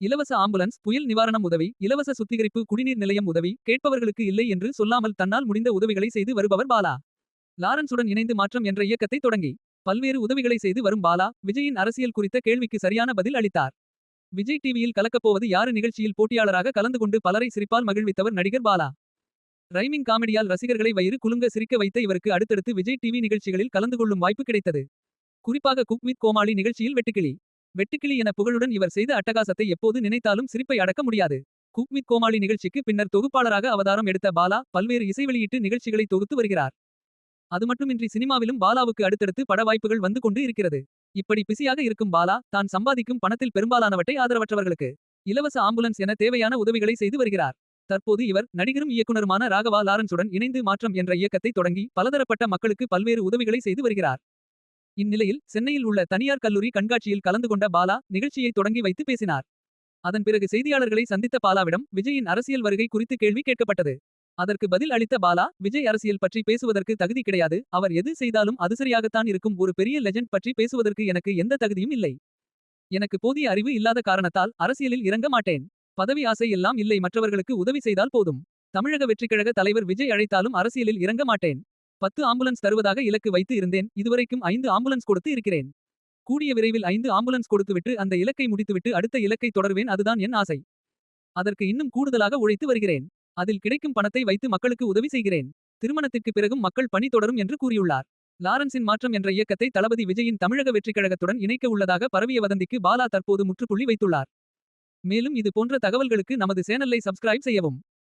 இலவச ஆம்புலன்ஸ் புயல் நிவாரணம் உதவி இலவச சுத்திகரிப்பு குடிநீர் நிலையம் உதவி கேட்பவர்களுக்கு இல்லை என்று சொல்லாமல் தன்னால் முடிந்த உதவிகளை செய்து வருபவர் பாலா. லாரன்ஸுடன் இணைந்து மாற்றம் என்ற இயக்கத்தை தொடங்கி. பல்வேறு உதவிகளை செய்து வரும் பாலா விஜயின் அரசியல் குறித்த கேள்விக்கு சரியான பதில் அளித்தார். விஜய் டிவியில் கலக்கப்போவது யாரு நிகழ்ச்சியில் போட்டியாளராக கலந்து கொண்டு பலரை சிரிப்பால் மகிழ்வித்தவர் நடிகர் பாலா. ரைமிங் காமெடியால் ரசிகர்களை வயிறு குலுங்க சிரிக்க வைத்த இவருக்கு அடுத்தடுத்து விஜய் டிவி நிகழ்ச்சிகளில் கலந்து கொள்ளும் வாய்ப்பு கிடைத்தது. குறிப்பாக குக் வித் கோமாளி நிகழ்ச்சியில் வெட்டுக்கிளி. வெட்டுக்கிளி என புகழுடன் இவர் செய்த அட்டகாசத்தை எப்போது நினைத்தாலும் சிரிப்பை அடக்க முடியாது. குக்மித் கோமாளி நிகழ்ச்சிக்கு பின்னர் தொகுப்பாளராக அவதாரம் எடுத்த பாலா பல்வேறு இசை வெளியீட்டு நிகழ்ச்சிகளை தொகுத்து வருகிறார். அது மட்டுமின்றி சினிமாவிலும் பாலாவுக்கு அடுத்தடுத்து பட வாய்ப்புகள் வந்து கொண்டு இருக்கிறது. இப்படி பிஸியாக இருக்கும் பாலா தான் சம்பாதிக்கும் பணத்தில் பெரும்பாலானவற்றை ஆதரவற்றவர்களுக்கு இலவச ஆம்புலன்ஸ் என தேவையான உதவிகளை செய்து வருகிறார். தற்போது இவர் நடிகரும் இயக்குனருமான ராகவா லாரன்ஸுடன் இணைந்து மாற்றம் என்ற இயக்கத்தை தொடங்கி பலதரப்பட்ட மக்களுக்கு பல்வேறு உதவிகளை செய்து வருகிறார். இந்நிலையில் சென்னையில் உள்ள தனியார் கல்லூரி கண்காட்சியில் கலந்து கொண்ட பாலா நிகழ்ச்சியை தொடங்கி வைத்து பேசினார். அதன் பிறகு செய்தியாளர்களை சந்தித்த பாலாவிடம் விஜயின் அரசியல் வருகை குறித்து கேள்வி கேட்கப்பட்டது. அதற்கு பதில் அளித்த பாலா விஜய் அரசியல் பற்றி பேசுவதற்கு தகுதி கிடையாது. அவர் எது செய்தாலும் அது சரியாகத்தான் இருக்கும். ஒரு பெரிய லெஜண்ட் பற்றி பேசுவதற்கு எனக்கு எந்த தகுதியும் இல்லை. எனக்கு போதிய அறிவு இல்லாத காரணத்தால் அரசியலில் இறங்க மாட்டேன். பதவி ஆசை எல்லாம் இல்லை. மற்றவர்களுக்கு உதவி செய்தால் போதும். தமிழக வெற்றிக்கழக தலைவர் விஜய் அழைத்தாலும் அரசியலில் இறங்க மாட்டேன். பத்து ஆம்புலன்ஸ் தருவதாக இலக்கு வைத்து இருந்தேன். இதுவரைக்கும் ஐந்து ஆம்புலன்ஸ் கொடுத்து இருக்கிறேன். கூடிய விரைவில் ஐந்து ஆம்புலன்ஸ் கொடுத்துவிட்டு அந்த இலக்கை முடித்துவிட்டு அடுத்த இலக்கை தொடர்வேன். அதுதான் என் ஆசை. அதற்கு இன்னும் கூடுதலாக உழைத்து வருகிறேன். அதில் கிடைக்கும் பணத்தை வைத்து மக்களுக்கு உதவி செய்கிறேன். திருமணத்திற்கு பிறகும் மக்கள் பணி தொடரும் என்று கூறியுள்ளார். லாரன்ஸின் மாற்றம் என்ற இயக்கத்தை தளபதி விஜயின் தமிழக வெற்றிக் கழகத்துடன் இணைக்க உள்ளதாக பரவிய வதந்திக்கு பாலா தற்போது முற்றுப்புள்ளி வைத்துள்ளார். மேலும் இது போன்ற தகவல்களுக்கு நமது சேனலை சப்ஸ்கிரைப் செய்யவும்.